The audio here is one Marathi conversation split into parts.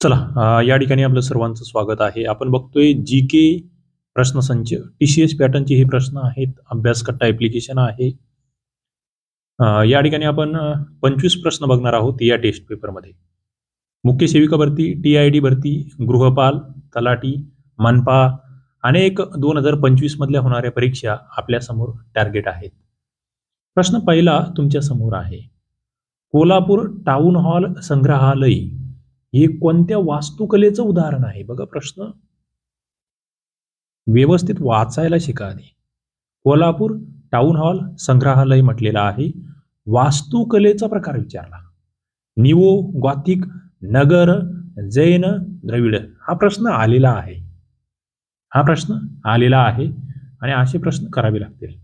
चला या ठिकाणी आपलं सर्वांचं स्वागत आहे. आपण बघतोय जी के प्रश्नसंच. टी सी एस पॅटर्नचे हे प्रश्न आहेत. अभ्यासकट्टा ॲप्लिकेशन आहे. या ठिकाणी आपण पंचवीस प्रश्न बघणार आहोत या टेस्ट पेपरमध्ये मुख्य सेविका भरती टी आय डी भरती गृहपाल तलाटी मनपा अनेक दोन हजार पंचवीस मधल्या होणाऱ्या परीक्षा आपल्यासमोर टार्गेट आहेत. प्रश्न पहिला तुमच्यासमोर आहे. कोल्हापूर टाउन हॉल संग्रहालय हे कोणत्या वास्तुकलेचं उदाहरण आहे? बघा प्रश्न. व्यवस्थित वाचायला शिका आधी. कोल्हापूर टाउन हॉल संग्रहालय म्हटलेलं आहे. वास्तुकलेचा प्रकार विचारला. निवो गॉथिक नगर जैन द्रविड हा प्रश्न आलेला आहे. हा प्रश्न आलेला आहे आणि असे प्रश्न करावे लागतील.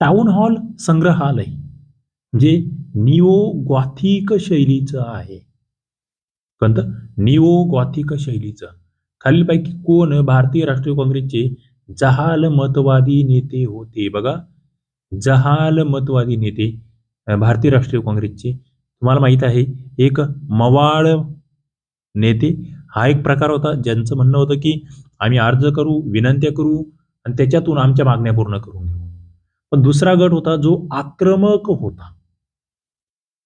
टाउन हॉल संग्रहालय जे निओ ग्वाथिक शैलीचं आहे. कोणतं निओ गॉथिक शैलीचं. खालीलपैकी कोण भारतीय राष्ट्रीय काँग्रेसचे जहाल मतवादी नेते होते? बघा. जहाल मतवादी नेते भारतीय राष्ट्रीय काँग्रेसचे. तुम्हाला माहीत आहे एक मवाळ नेते. हा एक प्रकार होता ज्यांचं म्हणणं होतं की आम्ही अर्ज करू विनंत्या करू आणि त्याच्यातून आमच्या मागण्या पूर्ण करून घेऊ पण दुसरा गट होता जो आक्रमक होता.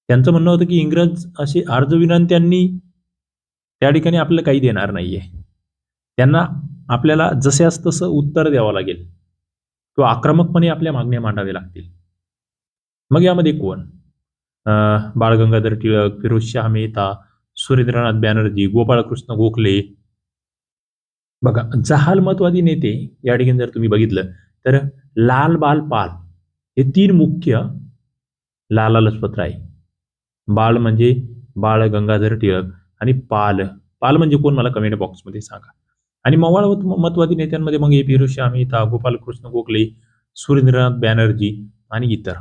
त्यांचं म्हणणं होतं की इंग्रज असे अर्ज विनंत्यांनी त्या ठिकाणी आपल्याला काही देणार नाहीये. त्यांना आपल्याला जसेच तसं उत्तर द्यावं लागेल. किंवा आक्रमकपणे आपल्या मागण्या मांडाव्या लागतील. मग यामध्ये कोण? अं, बाळ गंगाधर टिळक फिरोजशाह मेहता सुरेंद्रनाथ बॅनर्जी गोपाळकृष्ण गोखले. बघा जहाल महत्वादी नेते या ठिकाणी जर तुम्ही बघितलं तर लाल बाल पाल हे तीन मुख्य लाला लजपतराय बाळ म्हणजे बाळ गंगाधर टिळक आणि पाल. पाल म्हणजे कोण? मला कमेंट बॉक्समध्ये सांगा. आणि मवाळ मतवादी नेत्यांमध्ये मग ए पी फिरोजशाह गोपाल कृष्ण गोखले सुरेंद्रनाथ बॅनर्जी आणि इतर.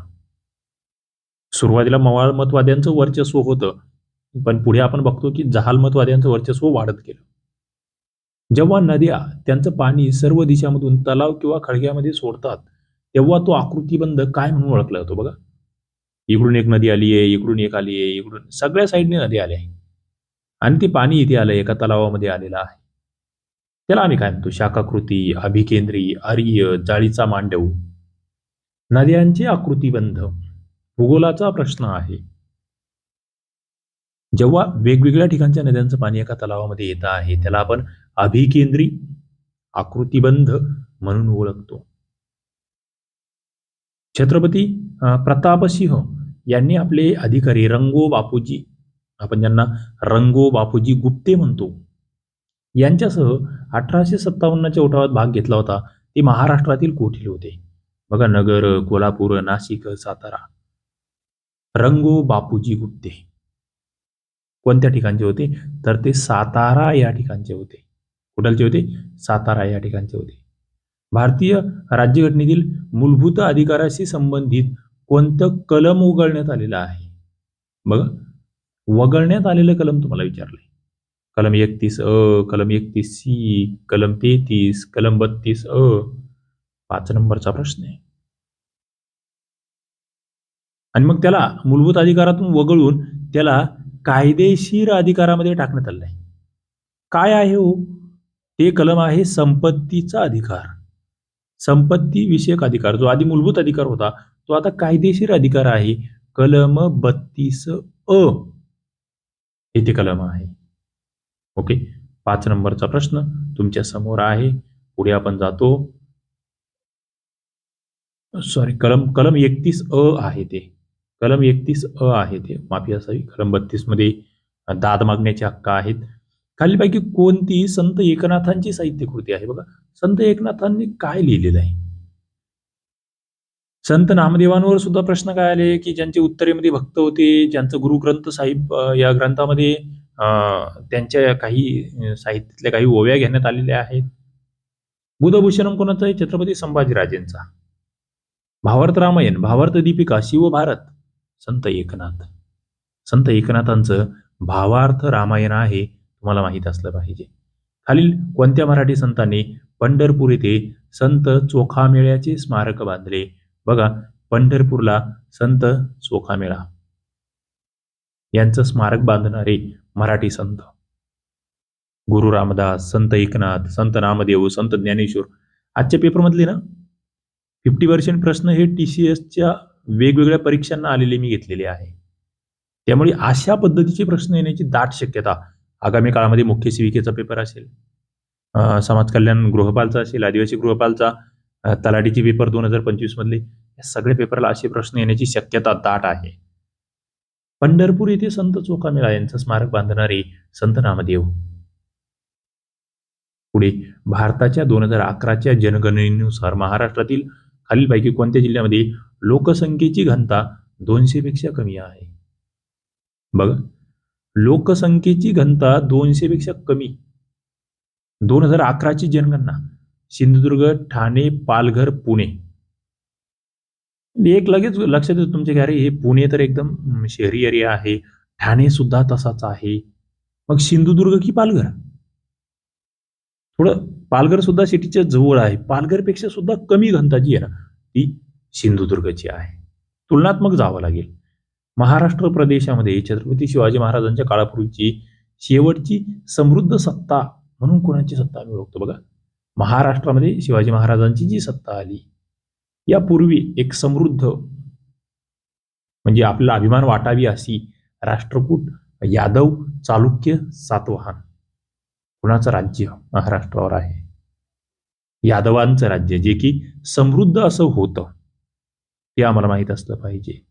सुरुवातीला मवाळ मतवाद्यांचं वर्चस्व होतं. पण पुढे आपण बघतो की जहाल मतवाद्यांचं वर्चस्व वाढत गेलं. जेव्हा नद्या त्यांचं पाणी सर्व दिशामधून तलाव किंवा खळग्यामध्ये सोडतात तेव्हा तो आकृतीबंध काय म्हणून ओळखला जातो बघा? इकडून एक नदी आली आहे इकडून एक आली आहे इकडून सगळ्या साईडने नदी आली आहे. आणि ते पाणी इथे आलं एका तलावामध्ये आलेलं आहे. त्याला आम्ही काय म्हणतो? शाखाकृती अभिकेंद्री आर्य जाळीचा मांडव. नद्यांचे आकृतीबंध. भूगोलाचा प्रश्न आहे. जेव्हा वेगवेगळ्या ठिकाणच्या नद्यांचं पाणी एका तलावामध्ये येतं आहे त्याला आपण अभिकेंद्री आकृतीबंध म्हणून ओळखतो. छत्रपती प्रतापसिंह यांनी आपले अधिकारी रंगो बापूजी आपण ज्यांना रंगो बापूजी गुप्ते म्हणतो यांच्यासह अठराशे सत्तावन्नच्या उठावात भाग घेतला होता ते महाराष्ट्रातील कोठील होते? बघा नगर कोल्हापूर नाशिक सातारा. रंगो बापूजी गुप्ते. कोणत्या ठिकाणचे होते? तर ते सातारा या ठिकाणचे होते. कुठलचे होते? सातारा या ठिकाणचे होते. भारतीय राज्यघटनेतील मूलभूत अधिकाराशी संबंधित कोणतं कलम उघडण्यात आलेलं आहे? बघा वगळण्यात आलेलं कलम तुम्हाला विचारलंय. कलम एकतीस अ कलम एकतीस सी कलम तेहतीस कलम बत्तीस अ. पाच नंबरचा प्रश्न आहे. आणि मग त्याला मूलभूत अधिकारातून वगळून त्याला कायदेशीर अधिकारामध्ये टाकण्यात आलं आहे काय आहे हो? ते कलम आहे संपत्तीचा अधिकार. संपत्ती विषयक अधिकार जो आधी मूलभूत अधिकार होता तो आता कायदेशीर अधिकार आहे. कलम बत्तीस अ. हे ते कलम आहे. ओके? पाच नंबरचा प्रश्न तुमच्यासमोर आहे. पुढे आपण जातो. सॉरी कलम कलम एकतीस अ आहे ते. कलम एकतीस अ आहे ते. माफी असावी. कलम बत्तीसमध्ये दाद मागण्याचे हक्क आहेत. खालीलपैकी कोणती संत एकनाथांची साहित्य कृती आहे बघा. संत एकनाथांनी काय लिहिलेलं आहे? संत नामदेवांवर सुद्धा प्रश्न काय आले की ज्यांचे उत्तरेमध्ये भक्त होते ज्यांचं गुरुग्रंथ साहिब या ग्रंथामध्ये त्यांच्या काही साहित्यातल्या काही ओव्या घेण्यात आलेल्या आहेत? बुधभूषणम कोणाचा आहे छत्रपती संभाजीराजेंचा. भावार्थ रामायण भावार्थ दीपिका शिवभारत संत एकनाथ. संत एकनाथांचं भावार्थ रामायण आहे तुम्हाला माहीत असलं पाहिजे. खालील कोणत्या मराठी संतांनी पंढरपूर येथे संत चोखामेळ्याचे स्मारक बांधले? बघा पंढरपूरला संत चोखामेळा. यांचं स्मारक बांधणारे मराठी संत. गुरु रामदास संत एकनाथ संत नामदेव संत ज्ञानेश्वर. आजच्या पेपरमधले ना फिफ्टी पर्सेंट प्रश्न हे टी सी एसच्या वेगवेगळ्या परीक्षांना आलेले मी घेतलेले आहे. त्यामुळे अशा पद्धतीचे प्रश्न येण्याची दाट शक्यता आगामी काळामध्ये मुख्य सेविकेचा पेपर असेल समाज कल्याण गृहपालचा असेल आदिवासी गृहपालचा तलाठीचे पेपर दोन हजार पंचवीस मधले या सगळ्या पेपरला असे प्रश्न येण्याची शक्यता दाट आहे. पंढरपूर येथे संत चोखामेळा यांचं स्मारक बांधणारे संत नामदेव. पुढे भारताच्या दोन हजार अकराच्या जनगणनेनुसार महाराष्ट्रातील खालीलपैकी कोणत्या जिल्ह्यामध्ये लोकसंख्येची घनता दोनशे पेक्षा कमी आहे? बघ लोकसंख्येची घनता दोनशे पेक्षा कमी. दोन हजार अकराची जनगणना. सिंधुदुर्ग ठाणे पालघर पुणे. एक लगेच लक्षात येतं तुमच्या की अरे हे पुणे तर एकदम शहरी एरिया आहे. ठाणे सुद्धा तसाच आहे. मग सिंधुदुर्ग की पालघर? थोडं पालघर सुद्धा सिटीच्या जवळ आहे. पालघरपेक्षा सुद्धा कमी घनता जी आहे ना ती सिंधुदुर्गची आहे. तुलनात्मक जावं लागेल. महाराष्ट्र प्रदेशामध्ये छत्रपती शिवाजी महाराजांच्या काळापूर्वीची शेवटची समृद्ध सत्ता म्हणून कोणाची सत्ता आम्ही ओळखतो? बघा महाराष्ट्रामध्ये शिवाजी महाराजांची जी सत्ता आली यापूर्वी एक समृद्ध म्हणजे आपला अभिमान वाटावी अशी राष्ट्रकूट यादव चालुक्य सातवाहन. कुणाचं राज्य महाराष्ट्रावर आहे? यादवांचं राज्य जे की समृद्ध असं होतं ते आम्हाला माहीत असलं पाहिजे.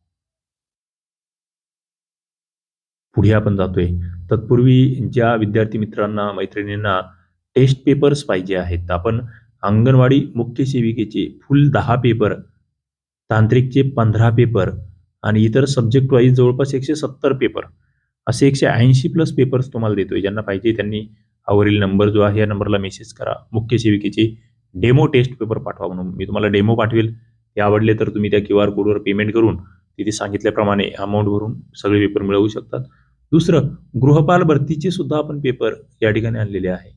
पुढे आपण जातोय. तत्पूर्वी ज्या विद्यार्थी मित्रांना मैत्रिणींना टेस्ट पेपर्स पाहिजे आहेत. आपण अंगणवाडी मुख्य सेविकेचे फुल दहा पेपर तांत्रिकचे पंधरा पेपर आणि इतर सब्जेक्ट वाईज जवळपास एकशे सत्तर पेपर असे एकशे ऐंशी प्लस पेपर्स तुम्हाला देतोय. ज्यांना पाहिजे त्यांनी आवरील नंबर जो आहे या नंबरला मेसेज करा. मुख्य सेविकेचे डेमो टेस्ट पेपर पाठवा म्हणून. मी तुम्हाला डेमो पाठवेल. ते आवडले तर तुम्ही त्या क्यू आर कोडवर पेमेंट करून तिथे सांगितल्याप्रमाणे अमाऊंट भरून सगळे पेपर मिळवू शकतात. दुसरं गृहपाल भरतीचे सुद्धा आपण पेपर या ठिकाणी आणलेले आहे.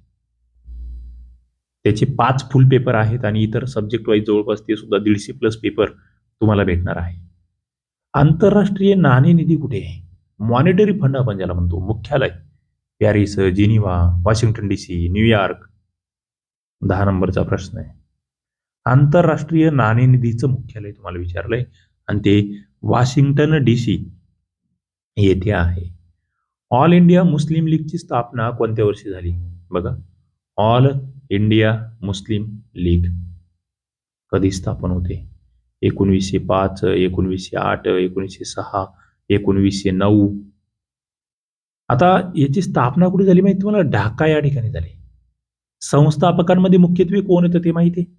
त्याचे पाच फुल पेपर आहेत आणि इतर सब्जेक्ट वाईज जवळपास ते सुद्धा दीडशे प्लस पेपर तुम्हाला भेटणार आहे. आंतरराष्ट्रीय नाणेनिधी कुठे आहे? मॉनिटरी फंड आपण ज्याला म्हणतो मुख्यालय. Paris Geneva Washington D C New York दहा नंबरचा प्रश्न आहे. आंतरराष्ट्रीय नाणेनिधीचं मुख्यालय तुम्हाला विचारलंय आणि ते वॉशिंग्टन डी सी येथे आहे. ऑल इंडिया मुस्लिम लीगची स्थापना कोणत्या वर्षी झाली? बघा. All India Muslim League. कधी स्थापन होते? एकोणवीसशे पाच एकोणवीसशे आठ एकोणीसशे सहा एकोणवीसशे नऊ. आता याची स्थापना कुठे झाली माहिती तुम्हाला? ढाका या ठिकाणी झाली. संस्थापकांमध्ये मुख्यत्वे कोण होतं ते माहिती? आहे?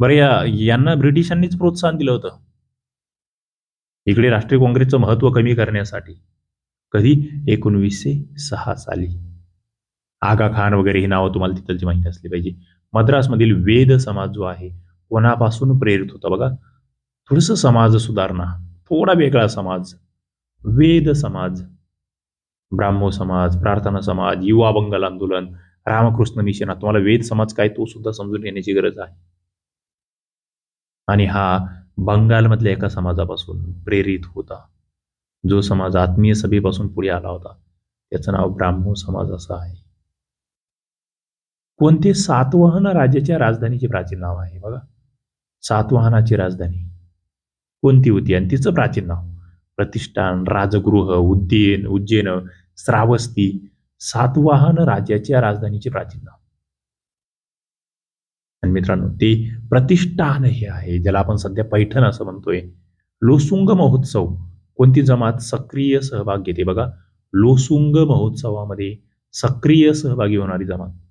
बरं या यांना ब्रिटिशांनीच प्रोत्साहन दिलं होतं. इकडे राष्ट्रीय काँग्रेसचं महत्त्व कमी करण्यासाठी. कधी? एकोणवीसशे सहा साली. आगा खान वगैरे ही नावं तुम्हाला तिथलची माहिती असली पाहिजे. मद्रासमधील वेद समाज जो आहे कोणापासून प्रेरित होता बघा? थोडस समाज सुधारणा थोडा वेगळा समाज. वेद समाज ब्राह्मो समाज प्रार्थना समाज युवा बंगाल आंदोलन रामकृष्ण मिशन तुम्हाला वेद समाज काय तो सुद्धा समजून घेण्याची गरज आहे. आणि हा बंगालमधल्या एका समाजापासून प्रेरित होता. जो समाज आत्मीय सभेपासून पुढे आला होता. त्याचं नाव ब्राह्मो समाज असं आहे. कोणते सातवाहन राज्याच्या राजधानीचे प्राचीन नाव आहे बघा. सातवाहनाची राजधानी. कोणती होती? आणि तिचं प्राचीन नाव. प्रतिष्ठान राजगृह उद्यन उज्जैन श्रावस्ती सातवाहन राज्याच्या राजधानीचे प्राचीन नाव. आणि मित्रांनो ते प्रतिष्ठान हे आहे ज्याला आपण सध्या पैठण असं म्हणतोय. लोसुंग महोत्सव. कोणती जमात सक्रिय सहभाग घेते बघा. लोसुंग महोत्सवामध्ये सक्रिय सहभागी होणारी जमात.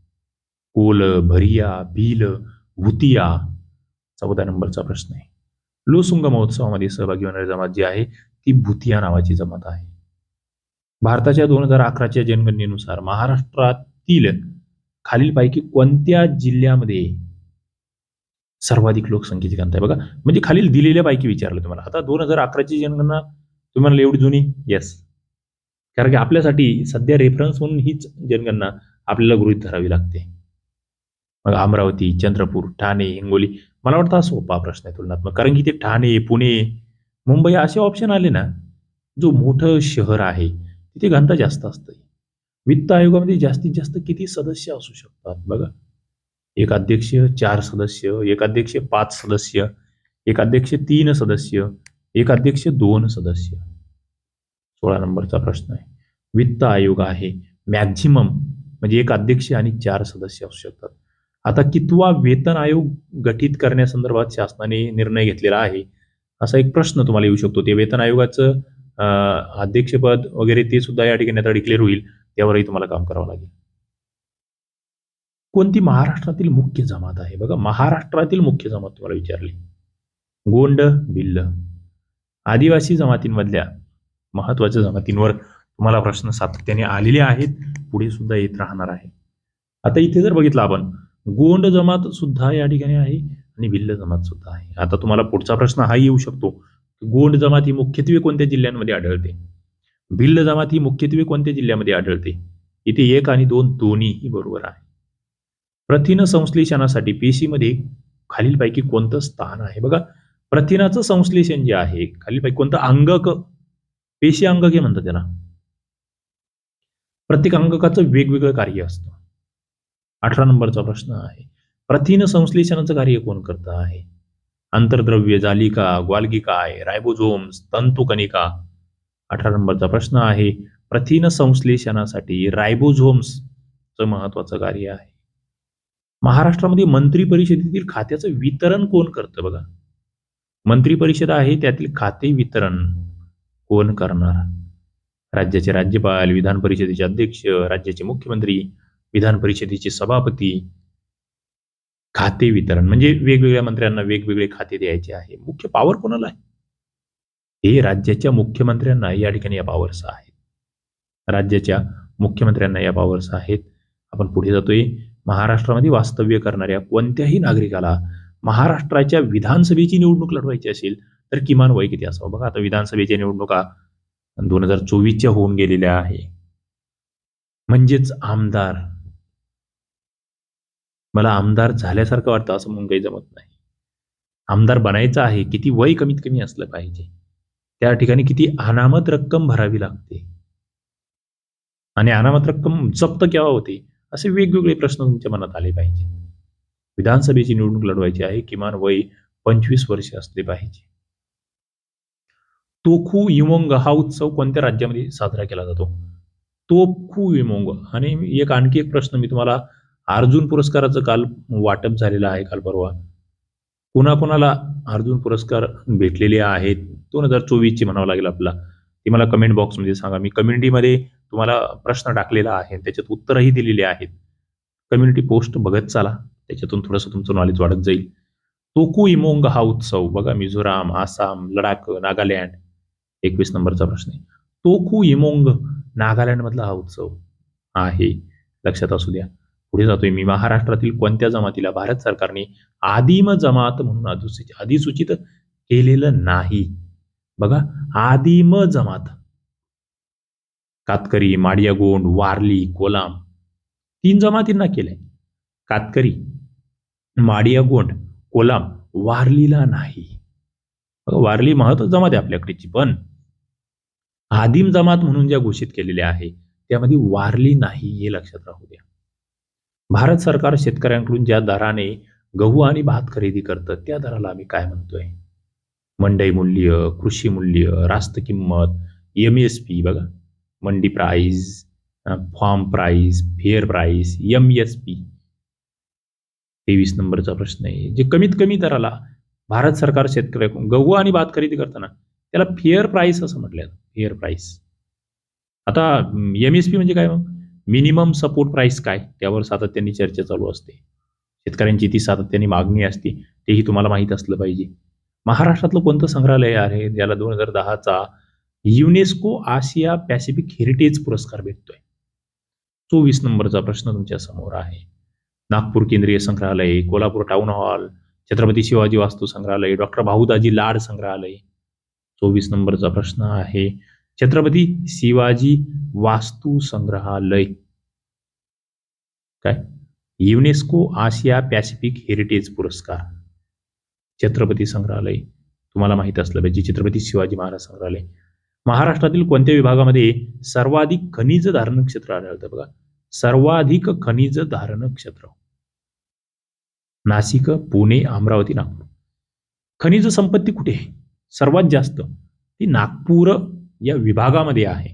कोल भरिया भील भुतिया चौदा नंबरचा प्रश्न आहे. लोसुंग महोत्सवामध्ये सहभागी होणारी जमात जी आहे ती भुतिया नावाची जमात आहे. भारताच्या दोन हजार अकराच्या जनगणनेनुसार महाराष्ट्रातील खालीलपैकी कोणत्या जिल्ह्यामध्ये सर्वाधिक लोकसंख्येची घनता आहे? बघा म्हणजे खालील दिलेल्या पैकी विचारलं तुम्हाला. आता दोन हजार अकराची जनगणना तुम्हाला एवढी जुनी? येस कारण की आपल्यासाठी सध्या रेफरन्स म्हणून हीच जनगणना आपल्याला गृहीत धरावी लागते. मग अमरावती चंद्रपूर ठाणे हिंगोली. मला वाटतं हा सोपा प्रश्न आहे तुलनात्मक. कारण की ते ठाणे पुणे मुंबई असे ऑप्शन आले ना जो मोठं शहर आहे तिथे घनता जास्त असते वित्त आयोगामध्ये जास्तीत जास्त किती सदस्य असू शकतात बघा. एक अध्यक्ष चार सदस्य एक अध्यक्ष पाच सदस्य एक अध्यक्ष तीन सदस्य एक अध्यक्ष दोन सदस्य. सोळा नंबरचा प्रश्न आहे. वित्त आयोग आहे. मॅक्झिमम म्हणजे एक अध्यक्ष आणि चार सदस्य असू शकतात. आता कितवा वेतन आयोग गठीत करण्यासंदर्भात शासनाने निर्णय घेतलेला आहे असा एक प्रश्न तुम्हाला येऊ शकतो. ते वेतन आयोगाचं अध्यक्षपद वगैरे ते सुद्धा या ठिकाणी आता डिक्लेअर होईल त्यावरही तुम्हाला काम करावं लागेल. कोणती महाराष्ट्रातील मुख्य जमात आहे? बघा महाराष्ट्रातील मुख्य जमात तुम्हाला विचारली. गोंड भिल्ल आदिवासी जमातींमधल्या महत्त्वाच्या जमातींवर तुम्हाला प्रश्न सातत्याने आलेले आहेत पुढे सुद्धा येत राहणार आहे. आता इथे जर बघितलं आपण गोंड जमात सुद्धा या ठिकाणी आहे आणि भिल्ल जमात सुद्धा आहे. आता तुम्हाला पुढचा प्रश्न हा येऊ शकतो. गोंड जमात ही मुख्यत्वे कोणत्या जिल्ह्यांमध्ये आढळते? भिल्ल जमात ही मुख्यत्वे कोणत्या जिल्ह्यामध्ये आढळते? इथे एक आणि दोन दोन्हीही बरोबर आहे. प्रथिन संश्लेषणासाठी पेशीमध्ये खालीलपैकी कोणतं स्थान आहे? बघा प्रथिनाचं संश्लेषण जे आहे खालीलपैकी कोणतं अंगक पेशी अंगके म्हणतात त्याला. प्रत्येक अंगकाचं वेगवेगळं कार्य असतं. अठरा नंबरचा प्रश्न आहे. प्रथिन संश्लेषणाचं कार्य कोण करत आहे? आंतरद्रव्य जालिका ग्वाल्गिकाय रायबोझोम्स तंतुकणिका. अठरा नंबरचा प्रश्न आहे प्रथिन संश्लेषणासाठी रायबोझोम्सचं महत्वाचं कार्य आहे. महाराष्ट्रामध्ये मंत्री परिषदेतील खात्याचं वितरण कोण करतं बघा? मंत्री परिषद आहे त्यातील खाते वितरण कोण करणार? राज्याचे राज्यपाल विधान परिषदेचे अध्यक्ष राज्याचे मुख्यमंत्री विधान परिषदेचे सभापती खाते वितरण म्हणजे वेगवेगळ्या मंत्र्यांना वेगवेगळे खाते द्यायचे आहे. मुख्य पॉवर कोणाला आहे? हे राज्याच्या मुख्यमंत्र्यांना या ठिकाणी या पॉवर्स आहेत. राज्याच्या मुख्यमंत्र्यांना या पॉवर्स आहेत. आपण पुढे जातोय. महाराष्ट्रामध्ये वास्तव्य करणाऱ्या कोणत्याही नागरिकाला महाराष्ट्राच्या विधानसभेची निवडणूक लढवायची असेल तर किमान वय किती असावं? बघा आता विधानसभेच्या निवडणुका दोन हजार चोवीसच्या होऊन गेलेल्या आहे. म्हणजेच आमदार मला आमदार झाल्यासारखं वाटतं असं म्हणून काही जमत नाही. आमदार बनायचं आहे किती वय कमीत कमी असलं पाहिजे. त्या ठिकाणी किती अनामत रक्कम भरावी लागते. आणि अनामत रक्कम जप्त केव्हा होते? असे वेगवेगळे प्रश्न तुमच्या मनात आले पाहिजे. विधानसभेची निवडणूक लढवायची आहे किमान वय पंचवीस वर्ष असले पाहिजे. तोखू इमोंग हा उत्सव कोणत्या राज्यामध्ये साजरा केला जातो? तोखू इमोंग आणि एक आणखी एक प्रश्न मी तुम्हाला अर्जुन पुरस्काराचं काल वाटप झालेलं आहे काल परवा. कोणाकोणाला अर्जुन पुरस्कार भेटलेले आहेत दोन हजार चोवीसची म्हणावं लागेल आपला ते मला कमेंट बॉक्समध्ये सांगा. मी कम्युनिटीमध्ये तुम्हाला प्रश्न टाकलेला आहे त्याच्यात उत्तरही दिलेली आहेत. कम्युनिटी पोस्ट बघत चाला. त्याच्यातून थोडंसं तुमचं नॉलेज वाढत जाईल. तोकू इमोंग हा उत्सव. बघा मिझोराम आसाम लडाख नागालँड. एकवीस नंबरचा प्रश्न आहे. तोकू इमोंग नागालँडमधला हा उत्सव आहे. लक्षात असू द्या. पुढे जातोय. मी महाराष्ट्रातील कोणत्या जमातीला भारत सरकारने आदिम जमात म्हणून अधिसूचित अधिसूचित केलेलं नाही? बघा आदिम जमात. कातकरी माडियागोंड वारली कोलाम तीन जमातींना केलंय. कातकरी माडियागोंड कोलाम वारलीला नाही. वारली महत्त्व जमात आहे आपल्याकडची पण आदिम जमात म्हणून ज्या घोषित केलेल्या आहे त्यामध्ये वारली नाही हे लक्षात राहू द्या. भारत सरकार शेतकऱ्यांकडून ज्या दराने गहू आणि भात खरेदी करतं त्या दराला आम्ही काय म्हणतोय? मंडई मूल्य कृषी मूल्य रास्त किंमत एम एस पी बघा. Mandi price farm price fair price M S P तेवीस नंबरचा प्रश्न आहे. जे कमीत कमी दराला भारत सरकार शेतकऱ्याकडून गहू आणि भात खरेदी करताना त्याला फेअर प्राईस असं म्हटलं फेअर प्राईस आता एम एस पी म्हणजे काय मग? मिनिमम सपोर्ट प्राईस काय? त्यावर सातत्याने चर्चा चालू असते. शेतकऱ्यांची ती सातत्याने मागणी असते. तेही तुम्हाला माहीत असलं पाहिजे. महाराष्ट्रातलं कोणतं संग्रहालय आहे ज्याला दोन हजार दहाचा युनेस्को आशिया पॅसिफिक हेरिटेज पुरस्कार भेटतोय? चोवीस नंबरचा प्रश्न तुमच्यासमोर आहे. नागपूर केंद्रीय संग्रहालय कोल्हापूर टाउन हॉल छत्रपती शिवाजी वास्तू संग्रहालय डॉक्टर भाऊदाजी लाड संग्रहालय. चोवीस नंबरचा प्रश्न आहे. छत्रपती शिवाजी वास्तू संग्रहालय. काय? युनेस्को आशिया पॅसिफिक हेरिटेज पुरस्कार. छत्रपती संग्रहालय. तुम्हाला माहीत असलं पाहिजे छत्रपती शिवाजी महाराज संग्रहालय. महाराष्ट्रातील कोणत्या विभागामध्ये सर्वाधिक खनिज धारण क्षेत्र आढळतं बघा? सर्वाधिक खनिज धारण क्षेत्र. नाशिक पुणे अमरावती नागपूर. खनिज संपत्ती कुठे आहे? सर्वात जास्त ती नागपूर या विभागामध्ये आहे.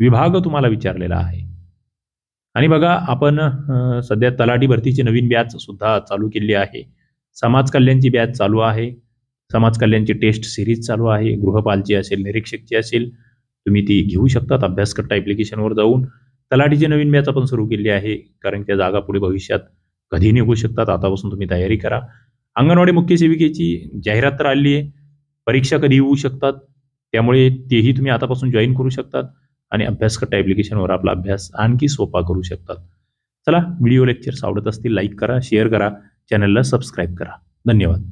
विभाग तुम्हाला विचारलेला आहे. आणि बघा आपण सध्या तलाठी भरतीची नवीन बॅच सुद्धा चालू केली आहे. समाज कल्याणची बॅच चालू आहे. समाज कल्याणची टेस्ट सिरीज चालू आहे. गृहपालची असेल निरीक्षकची असेल तुम्ही ती घेऊ शकतात. अभ्यास करता ॲप्लिकेशनवर जाऊन तलाठीची नवीन बॅच आपण सुरू केली आहे. कारण त्या जागा पुढे भविष्यात कधी निघू शकतात? आतापासून तुम्ही तयारी करा. अंगणवाडी मुख्य सेविकेची जाहिरात तर आली आहे परीक्षा कधी येऊ शकतात? त्यामुळे तेही तुम्ही आतापासून जॉईन करू शकतात आणि अभ्यास ॲप्लिकेशनवर आपला अभ्यास आणखी सोपा करू शकतात. चला व्हिडिओ लेक्चर्स आवडत असतील लाईक करा शेअर करा चॅनलला सबस्क्राईब करा. धन्यवाद.